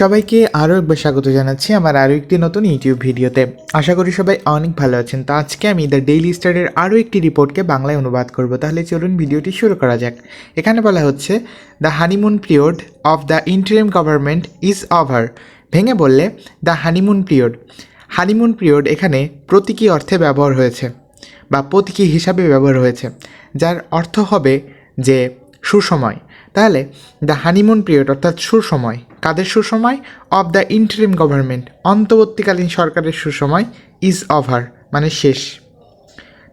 সবাইকে আরও একবার স্বাগত জানাচ্ছি আমার আরও একটি নতুন ইউটিউব ভিডিওতে। আশা করি সবাই অনেক ভালো আছেন। তো আজকে আমি দ্য ডেইলি স্টারের আরও একটি রিপোর্টকে বাংলায় অনুবাদ করব। তাহলে চলুন ভিডিওটি শুরু করা যাক। এখানে বলা হচ্ছে the honeymoon period of the interim government is over ভেঙে বললে the honeymoon period honeymoon period এখানে প্রতীকী অর্থে ব্যবহার হয়েছে বা প্রতীকী হিসাবে ব্যবহার হয়েছে, যার অর্থ হবে যে সুসময়। তাহলে দ্য হানিমুন পিরিয়ড অর্থাৎ সুসময়, কাদের সুসময়? অফ দ্য ইন্টারিম গভর্নমেন্ট অন্তর্বর্তীকালীন সরকারের সুসময় ইজ ওভার মানে শেষ।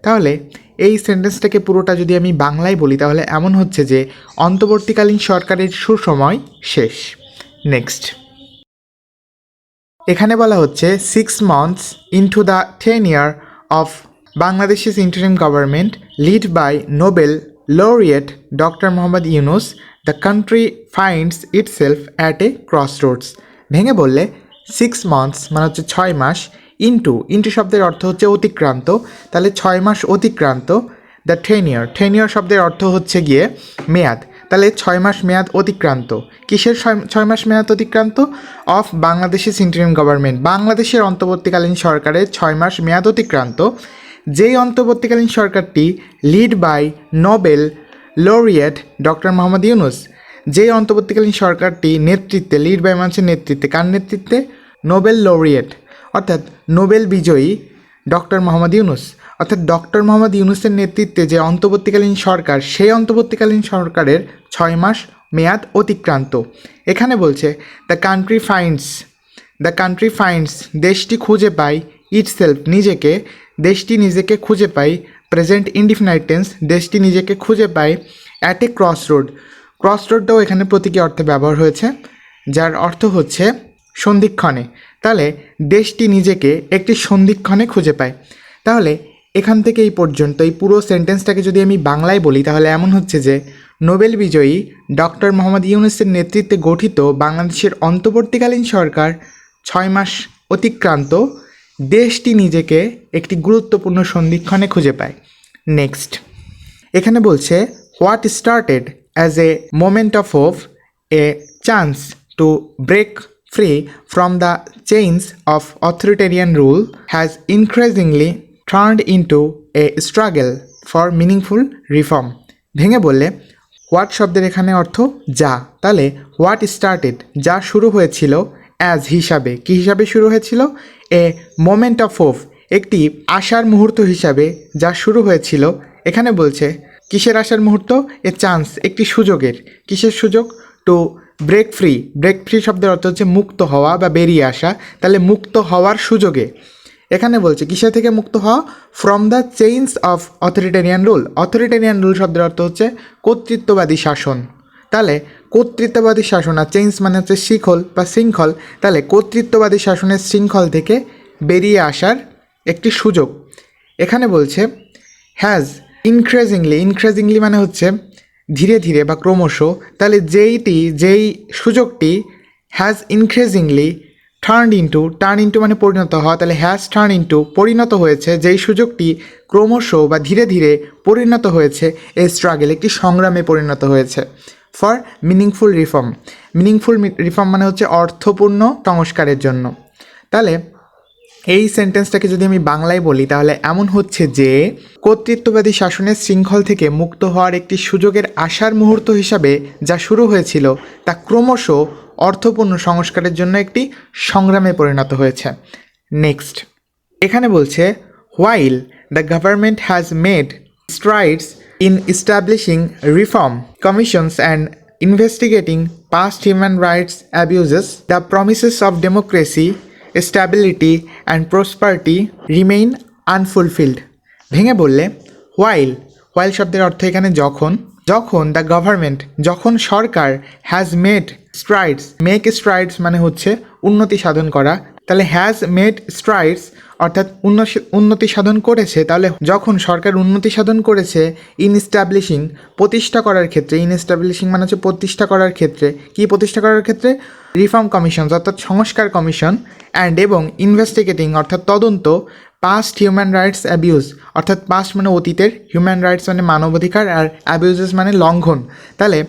তাহলে, এই সেন্টেন্সটাকে পুরোটা যদি আমি বাংলায় বলি, তাহলে এমন হচ্ছে যে, অন্তর্বর্তীকালীন সরকারের সুসময় শেষ। নেক্সট এখানে বলা হচ্ছে six months into the ten year of বাংলাদেশের interim government led by Nobel laureate doctor Muhammad Yunus the country finds itself at a crossroads ভেঙে বললে সিক্স মান্থস মানে হচ্ছে ছয় মাস ইন্টু ইন্টু শব্দের অর্থ হচ্ছে অতিক্রান্ত। তাহলে ছয় মাস অতিক্রান্ত the ten year ten year শব্দের অর্থ হচ্ছে গিয়ে মেয়াদ। তাহলে ছয় মাস মেয়াদ অতিক্রান্ত। কিসের ছয়- ছয় মাস মেয়াদ অতিক্রান্ত? অফ বাংলাদেশের ইন্টারিম গভর্নমেন্ট বাংলাদেশের অন্তর্বর্তীকালীন সরকারের ছয় মাস মেয়াদ অতিক্রান্ত। যেই অন্তর্বর্তীকালীন সরকারটি led by Nobel laureate doctor Muhammad Yunus যেই অন্তর্বর্তীকালীন সরকারটি নেতৃত্বে লিড বাই মানুষের নেতৃত্বে, কার নেতৃত্বে? নোবেল লরিয়েট অর্থাৎ নোবেল বিজয়ী ডক্টর মোহাম্মদ ইউনুস অর্থাৎ ডক্টর মোহাম্মদ ইউনুসের নেতৃত্বে যে অন্তর্বর্তীকালীন সরকার, সেই অন্তর্বর্তীকালীন সরকারের ছয় মাস মেয়াদ অতিক্রান্ত। এখানে বলছে the country finds the country finds দেশটি খুঁজে পায় ইটসেলফ নিজেকে, দেশটি নিজেকে খুঁজে পায় প্রেজেন্ট ইনডিফিনাইট টেন্স দেশটি নিজেকে খুঁজে পায় at a crossroad cross রোডটাও এখানে প্রতীকী অর্থে ব্যবহার হয়েছে, যার অর্থ হচ্ছে সন্ধিক্ষণে। তাহলে দেশটি নিজেকে একটি সন্ধিক্ষণে খুঁজে পায়। তাহলে এখান থেকে এই পর্যন্ত এই পুরো সেন্টেন্সটাকে যদি আমি বাংলায় বলি, তাহলে এমন হচ্ছে যে নোবেল বিজয়ী ডক্টর মোহাম্মদ ইউনুসের নেতৃত্বে গঠিত বাংলাদেশের অন্তর্বর্তীকালীন সরকার ছয় মাস অতিক্রান্ত দেশটি নিজেকে একটি গুরুত্বপূর্ণ সন্ধিক্ষণে খুঁজে পায়। নেক্সট। এখানে বলছে what started as a moment of hope a chance to break free from the chains of authoritarian rule has increasingly turned into a struggle for meaningful reform ভেঙে বললে হোয়াট শব্দের এখানে অর্থ যা? তাহলে হোয়াট স্টার্টেড যা শুরু হয়েছিল অ্যাজ হিসাবে কি হিসাবে শুরু হয়েছিল? এ মোমেন্ট অফ হোপ একটি আশার মুহূর্ত হিসাবে যা শুরু হয়েছিল। এখানে বলছে, কিসের আশার মুহূর্ত? এ চান্স একটি সুযোগের। কিসের সুযোগ? To break free break free শব্দের অর্থ হচ্ছে মুক্ত হওয়া বা বেরিয়ে আসা। তাহলে মুক্ত হওয়ার সুযোগে। এখানে বলছে, কিসের থেকে মুক্ত হওয়া? From the chains of authoritarian rule authoritarian rule শব্দের অর্থ হচ্ছে কর্তৃত্ববাদী শাসন। তাহলে কর্তৃত্ববাদী শাসন আর চেঞ্জ মানে হচ্ছে শিখল বা শৃঙ্খল। তাহলে কর্তৃত্ববাদী শাসনের শৃঙ্খল থেকে বেরিয়ে আসার একটি সুযোগ। এখানে বলছে হ্যাজ ইনক্রেজিংলি ইনক্রেজিংলি মানে হচ্ছে ধীরে ধীরে বা ক্রমশ। তাহলে যেইটি, যেই সুযোগটি has increasingly turn into turn into মানে পরিণত হওয়া তাহলে হ্যাজ টার্ন ইন্টু পরিণত হয়েছে, যেই সুযোগটি ক্রমশ বা ধীরে ধীরে পরিণত হয়েছে, এই স্ট্রাগল একটি সংগ্রামে পরিণত হয়েছে। For meaningful reform. Meaningful reform মানে হচ্ছে অর্থপূর্ণ সংস্কারের জন্য। তাহলে এই সেন্টেন্সটাকে যদি আমি বাংলায় বলি, তাহলে এমন হচ্ছে যে কর্তৃত্ববাদী শাসনের শৃঙ্খল থেকে মুক্ত হওয়ার একটি সুযোগের আশার মুহূর্ত হিসাবে যা শুরু হয়েছিল, তা ক্রমশ অর্থপূর্ণ সংস্কারের জন্য একটি সংগ্রামে পরিণত হয়েছে। নেক্সট। এখানে বলছে while the government has made strides in establishing reform commissions and investigating past human rights abuses, the promises of democracy, stability, and prosperity remain unfulfilled. ভেঙে বললে হোয়াইল হোয়াইল শব্দের অর্থ এখানে যখন যখন দ্য গভর্নমেন্ট যখন সরকার has made strides make strides মানে হচ্ছে উন্নতি সাধন করা তাহলে হ্যাজ মেড স্ট্রাইডস অর্থাৎ উন্নতি- সাধন করেছে, তাহলে যখন সরকার উন্নতি সাধন করেছে ইন স্ট্যাবলিশিং প্রতিষ্ঠা করার ক্ষেত্রে ইন স্ট্যাবলিশিং মানে হচ্ছে প্রতিষ্ঠা করার ক্ষেত্রে, কি প্রতিষ্ঠা করার ক্ষেত্রে? রিফর্ম কমিশন অর্থাৎ সংস্কার কমিশন অ্যান্ড এবং ইনভেস্টিগেটিং অর্থাৎ তদন্ত পাস্ট হিউম্যান রাইটস অ্যাবিউজ অর্থাৎ পাস্ট মানে অতীতের হিউম্যান রাইটস মানে মানবাধিকার, আর অ্যাবিউজেস মানে লঙ্ঘন। তাহলে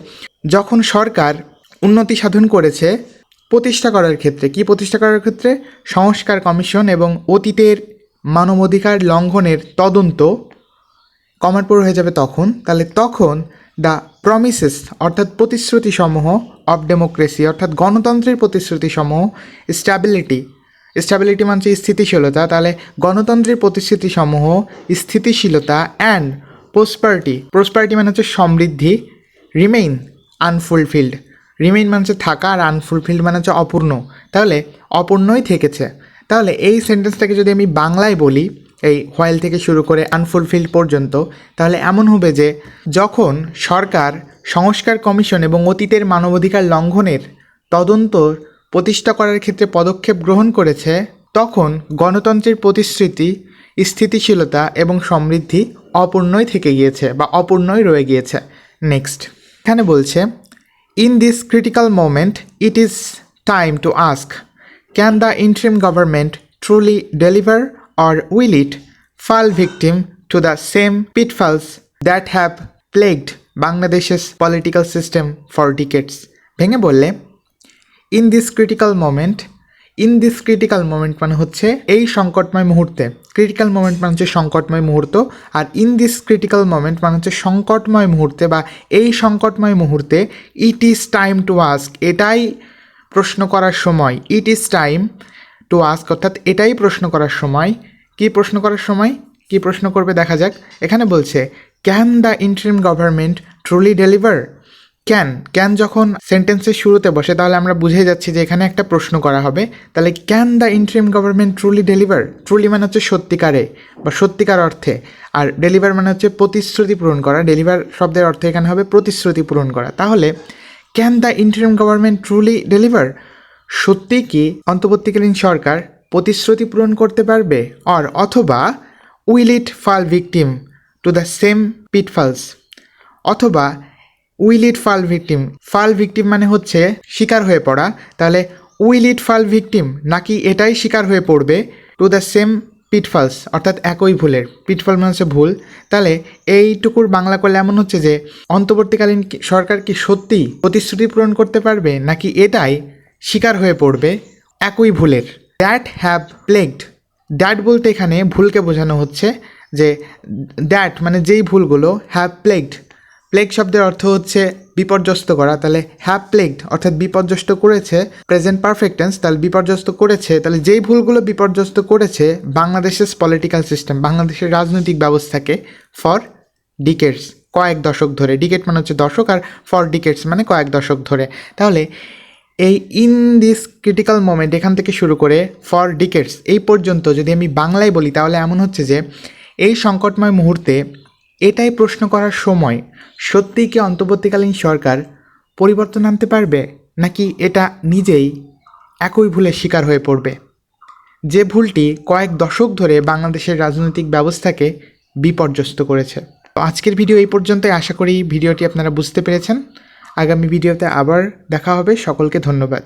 যখন সরকার উন্নতি সাধন করেছে প্রতিষ্ঠা করার ক্ষেত্রে? কি প্রতিষ্ঠা করার ক্ষেত্রে? সংস্কার কমিশন এবং অতীতের মানবাধিকার লঙ্ঘনের তদন্ত কমার পর হয়ে যাবে তখন। তাহলে তখন দ্য প্রমিসেস অর্থাৎ প্রতিশ্রুতিসমূহ অফ ডেমোক্রেসি অর্থাৎ গণতন্ত্রের প্রতিশ্রুতিসমূহ স্ট্যাবিলিটি স্ট্যাবিলিটি মানে স্থিতিশীলতা। তাহলে গণতন্ত্রের প্রতিশ্রুতিসমূহ, স্থিতিশীলতা অ্যান্ড প্রসপারিটি প্রসপারিটি মানে হচ্ছে সমৃদ্ধি রিমেইন আনফুলফিল্ড রিমেইন মানে হচ্ছে থাকা আর আনফুলফিল্ড মানে হচ্ছে অপূর্ণ। তাহলে অপূর্ণই থেকেছে। তাহলে এই সেন্টেন্সটাকে যদি আমি বাংলায় বলি, এই হোয়াইল থেকে শুরু করে আনফুলফিল্ড পর্যন্ত, তাহলে এমন হবে যে যখন সরকার, সংস্কার কমিশন এবং অতীতের মানবাধিকার লঙ্ঘনের তদন্ত প্রতিষ্ঠা করার ক্ষেত্রে পদক্ষেপ গ্রহণ করেছে, তখন গণতন্ত্রের প্রতিশ্রুতি, স্থিতিশীলতা এবং সমৃদ্ধি অপূর্ণই থেকে গিয়েছে বা অপূর্ণই রয়ে গিয়েছে। নেক্সট এখানে বলছে In this critical moment it is time to ask can the interim government truly deliver or will it fall victim to the same pitfalls that have plagued Bangladesh's political system for decades? ভেঙে বললে in this critical moment in this critical moment মানে হচ্ছে এই সংকটময় মুহূর্তে। Critical moment মানে হচ্ছে সংকটময় মুহূর্ত। আর ইন দিস ক্রিটিক্যাল মোমেন্ট মানে হচ্ছে সংকটময় মুহূর্তে বা এই সংকটময় মুহূর্তে it is time to ask এটাই প্রশ্ন করার সময়। It is time to ask অর্থাৎ এটাই প্রশ্ন করার সময়। কি প্রশ্ন করার সময়? কি প্রশ্ন করবে দেখা যাক। এখানে বলছে can the interim government truly deliver can can যখন সেন্টেন্সের শুরুতে বসে, তাহলে আমরা বুঝে যাচ্ছি যে এখানে একটা প্রশ্ন করা হবে। তাহলে can the interim government truly deliver? Truly মানে হচ্ছে সত্যিকারে বা সত্যিকার অর্থে। আর ডেলিভার মানে হচ্ছে প্রতিশ্রুতি পূরণ করা। ডেলিভার শব্দের অর্থ এখানে হবে প্রতিশ্রুতি পূরণ করা। তাহলে can the interim government truly deliver? সত্যি কি অন্তর্বর্তীকালীন সরকার প্রতিশ্রুতি পূরণ করতে পারবে? অর, অথবা will it fall victim to the same pitfalls? অথবা উইল ইট ফাল ভিকটিম। ফাল ভিকটিম মানে হচ্ছে শিকার হয়ে পড়া। তাহলে উইল ইট ফাল ভিকটিম নাকি এটাই শিকার হয়ে পড়বে টু দ্য সেম পিটফলস, অর্থাৎ একই ভুলের। পিটফল মানে হচ্ছে ভুল। তাহলে এইটুকুর বাংলা করলে এমন হচ্ছে যে, অন্তর্বর্তীকালীন সরকার কি সত্যি প্রতিশ্রুতি পূরণ করতে পারবে নাকি এটাই শিকার হয়ে পড়বে একই ভুলের? That have প্লেগড। দ্যাট বলতে এখানে ভুলকে বোঝানো হচ্ছে যে, দ্যাট মানে যেই ভুলগুলো হ্যাভ প্লেগড। প্লেগ শব্দের অর্থ হচ্ছে বিপর্যস্ত করা। তাহলে হ্যাভ প্লেগড অর্থাৎ বিপর্যস্ত করেছে প্রেজেন্ট পারফেক্টেন্স তাহলে বিপর্যস্ত করেছে। তাহলে যেই ভুলগুলো বিপর্যস্ত করেছে, বাংলাদেশের পলিটিক্যাল সিস্টেম বাংলাদেশের রাজনৈতিক ব্যবস্থাকে ফর ডিকেটস কয়েক দশক ধরে। ডিকেট মানে হচ্ছে দশক আর ফর ডিকেটস মানে কয়েক দশক ধরে। তাহলে এই ইন দিস ক্রিটিক্যাল মোমেন্ট এখান থেকে শুরু করে ফর ডিকেটস এই পর্যন্ত যদি আমি বাংলায় বলি, তাহলে এমন হচ্ছে যে এই সংকটময় মুহূর্তে এটাই প্রশ্ন করার সময়। সত্যিই কি অন্তর্বর্তীকালীন সরকার পরিবর্তন আনতে পারবে, নাকি এটা নিজেই একই ভুলের শিকার হয়ে পড়বে? যে ভুলটি কয়েক দশক ধরে বাংলাদেশের রাজনৈতিক ব্যবস্থাকে বিপর্যস্ত করেছে। তো আজকের ভিডিও এই পর্যন্তই। আশা করি ভিডিওটি আপনারা বুঝতে পেরেছেন। আগামী ভিডিওতে আবার দেখা হবে। সকলকে ধন্যবাদ।